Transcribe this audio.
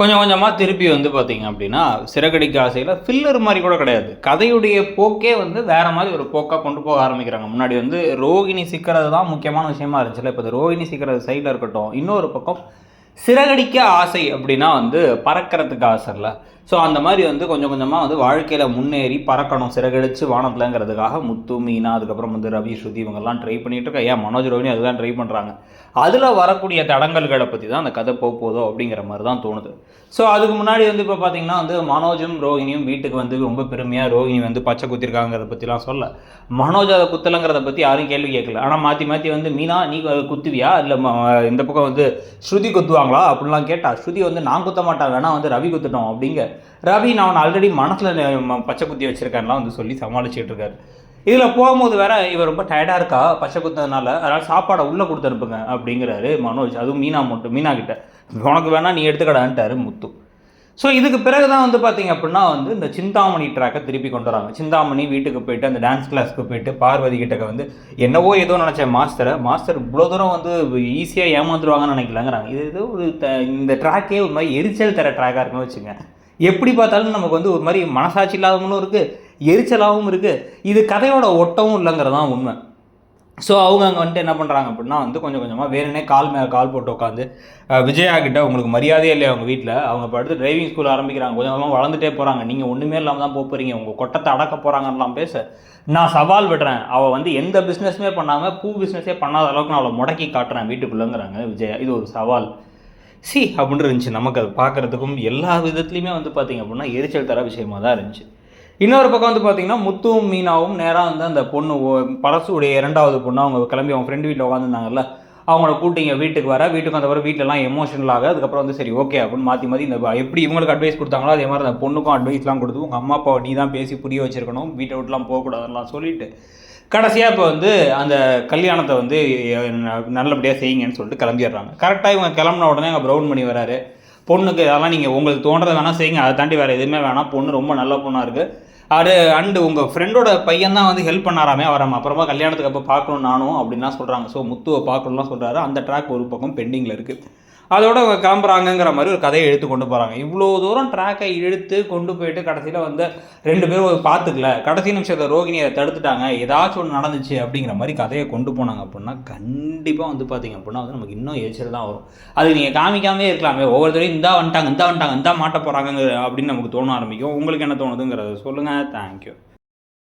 கொஞ்சம் கொஞ்சமாக திருப்பி வந்து பார்த்தீங்க அப்படின்னா சிறகடிக்க ஆசையில் ஃபில்லர் மாதிரி கூட கிடையாது. கதையுடைய போக்கே வந்து வேறு மாதிரி ஒரு போக்காக கொண்டு போக ஆரம்பிக்கிறாங்க. முன்னாடி வந்து ரோகிணி சிக்கிறது தான் முக்கியமான விஷயமா இருந்துச்சுல்ல இப்போ ரோகிணி சிக்கிறது சைடில் இருக்கட்டும் இன்னொரு பக்கம் சிறகடிக்க ஆசை அப்படின்னா வந்து பறக்கிறதுக்கு ஆசை இல்லை. ஸோ அந்த மாதிரி வந்து கொஞ்சம் கொஞ்சமாக வந்து வாழ்க்கையில் முன்னேறி பறக்கணும் சிறகடிச்சு வானத்துலங்கிறதுக்காக முத்து மீனா அதுக்கப்புறம் வந்து ரவி ஸ்ருதி இவங்கெல்லாம் ட்ரை பண்ணிட்டு இருக்கா? ஏன் மனோஜ் ரோஹினி அதுதான் ட்ரை பண்ணுறாங்க அதில் வரக்கூடிய தடங்கல்களை பற்றி தான் அந்த கதை போக போதோ அப்படிங்கிற மாதிரி தான் தோணுது. ஸோ அதுக்கு முன்னாடி வந்து இப்போ பார்த்தீங்கன்னா வந்து மனோஜும் ரோஹினியும் வீட்டுக்கு வந்து ரொம்ப பெருமையாக ரோஹினி வந்து பச்சை குத்திருக்காங்கிறத பற்றிலாம் சொல்ல. மனோஜ் அதை குத்தலைங்கிறத பற்றி யாரும் கேள்வி கேட்கல. ஆனால் மாற்றி மாற்றி வந்து மீனா நீ குத்துவியா? இல்லை இந்த பக்கம் வந்து ஸ்ருதி குத்துவாங்களா? அப்படிலாம் கேட்டால் ஸ்ருதி வந்து நான் குத்த மாட்டேன் வேணா வந்து ரவி குத்துட்டோம் அப்படிங்க ரவி நான் அவன் ஆல்ரெடி மனசில் பச்சை குத்தி வச்சிருக்கேன்லாம் வந்து சொல்லி சமாளிச்சுட்டு இருக்காரு. இதில் போகும்போது வேற இவர் ரொம்ப டயர்டாக இருக்கா? பச்சை குத்ததுனால அதனால் சாப்பாடை உள்ளே கொடுத்து அனுப்புங்க அப்படிங்கிறாரு மனோஜ். அதுவும் மீனா மட்டும் மீனா கிட்ட. உனக்கு வேணா நீ எடுத்துக்கடான்ட்டாரு முத்து. ஸோ இதுக்கு பிறகு தான் வந்து பார்த்தீங்க அப்படின்னா வந்து இந்த சிந்தாமணி ட்ராக்கை திருப்பி கொண்டு வராங்க. சிந்தாமணி வீட்டுக்கு போயிட்டு அந்த டான்ஸ் கிளாஸ்க்கு போயிட்டு பார்வதி கிட்டக்க வந்து என்னவோ ஏதோ நினச்சேன் மாஸ்டரை மாஸ்டர் இவ்வளோ தூரம் வந்து ஈஸியாக ஏமாந்துருவாங்கன்னு நினைக்கலங்கிறாங்க. இது ஏதோ ஒரு இந்த ட்ராக்கே ஒரு மாதிரி எரிச்சல் தர ட்ராக்காக இருக்குன்னு வச்சுங்க எப்படி பார்த்தாலும் நமக்கு வந்து ஒரு மாதிரி மனசாட்சி இல்லாதவங்களும் இருக்குது எரிச்சலாகவும் இருக்குது இது கதையோட ஒட்டவும் இல்லைங்கிறதான் உண்மை. ஸோ அவங்க அங்கே வந்துட்டு என்ன பண்ணுறாங்க அப்படின்னா வந்து கொஞ்சம் கொஞ்சமாக வேணுனே கால் மேலே கால் போட்டு உட்காந்து விஜயா கிட்ட உங்களுக்கு மரியாதையே இல்லையா அவங்க வீட்டில் அவங்க படுத்து டிரைவிங் ஸ்கூல் ஆரம்பிக்கிறாங்க. கொஞ்சம் கொஞ்சமாக வளர்ந்துட்டே போகிறாங்க நீங்கள் ஒன்றுமே இல்லாமல் தான் போக போகிறீங்க உங்கள் கொட்டத்தை அடக்க போகிறாங்கலாம் பேச நான் சவால் விடுறேன். அவள் வந்து எந்த பிஸ்னஸுமே பண்ணாமல் பூ பிஸ்னஸே பண்ணாத அளவுக்கு நான் அவளை முடக்கி காட்டுறேன் வீட்டுக்குள்ளேங்கிறாங்க விஜயா. இது ஒரு சவால். சி அப்படின்னு இருந்துச்சு. நமக்கு அது பார்க்குறதுக்கும் எல்லா விதத்துலையுமே வந்து பார்த்தீங்க அப்படின்னா எரிச்சல் தர விஷயமாக தான் இருந்துச்சு. இன்னொரு பக்கம் வந்து பார்த்தீங்கன்னா முத்துவும் மீனாவும் நேராக வந்து அந்த பொண்ணு பரசுடைய இரண்டாவது பொண்ணு அவங்க கிளம்பி அவங்க ஃப்ரெண்டு வீட்டில் உட்காந்துருந்தாங்கல்ல அவங்கள கூட்டிங்க வீட்டுக்கு வர வீட்டுக்கு வந்தப்பறம் வீட்டிலலாம் எமோஷனல் ஆக அதுக்கப்புறம் வந்து சரி ஓகே அப்படின்னு மாற்றி மாற்றி இந்த எப்படி இவங்களுக்கு அட்வைஸ் கொடுத்தாங்களோ அதே மாதிரி அந்த பொண்ணுக்கும் அட்வைஸ்லாம் கொடுத்து உங்கள் அம்மா அப்பாவை நீ தான் பேசி புரிய வச்சிருக்கணும் வீட்டை விட்டுலாம் போகக்கூடாதுலாம் சொல்லிட்டு கடைசியாக இப்போ வந்து அந்த கல்யாணத்தை வந்து நல்லபடியாக செய்யுங்கன்னு சொல்லிட்டு கிளம்பிடுறாங்க. கரெக்டாக இவங்க கிளம்புன உடனே அங்கே ப்ரௌன் பண்ணி வராரு. பொண்ணுக்கு அதெல்லாம் நீங்கள் உங்களுக்கு தோன்றதை வேணால் செய்யுங்க. அதை தாண்டி வேறு எதுவுமே வேணாம். பொண்ணு ரொம்ப நல்ல பொண்ணாக இருக்குது அது அண்டு உங்கள் ஃப்ரெண்டோட பையன் தான் வந்து ஹெல்ப் பண்ணாராமே அவரை அப்புறமா கல்யாணத்துக்கு அப்போ பார்க்கணும் நானும் அப்படின்லாம் சொல்கிறாங்க ஸோ முத்துவை பார்க்கணும்லாம் சொல்கிறாரு அந்த ட்ராக் ஒரு பக்கம் பெண்டிங்கில் இருக்குது அதோட அவங்க கிளம்புறாங்கங்கிற மாதிரி ஒரு கதையை எடுத்து கொண்டு போகிறாங்க இவ்வளோ தூரம் ட்ராக்கை இழுத்து கொண்டு போயிட்டு கடைசியில் வந்து ரெண்டு பேரும் பார்த்துக்கல கடைசி நிமிஷத்தில் ரோகிணியை தடுத்துட்டாங்க. ஏதாச்சும் ஒன்று நடந்துச்சு அப்படிங்கிற மாதிரி கதையை கொண்டு போனாங்க அப்படின்னா கண்டிப்பாக வந்து பார்த்தீங்க அப்படின்னா வந்து நமக்கு இன்னும் எரிச்சல் தான் வரும். அது நீங்கள் காமிக்காமே இருக்கலாமே. ஒவ்வொருத்தரையும் இந்தா வந்துட்டாங்க இந்தா வந்துட்டாங்க இந்தா மாட்ட போகிறாங்க அப்படின்னு நமக்கு தோண ஆரம்பிக்கும். உங்களுக்கு என்ன தோணுதுங்கிறத சொல்லுங்கள் தேங்க்யூ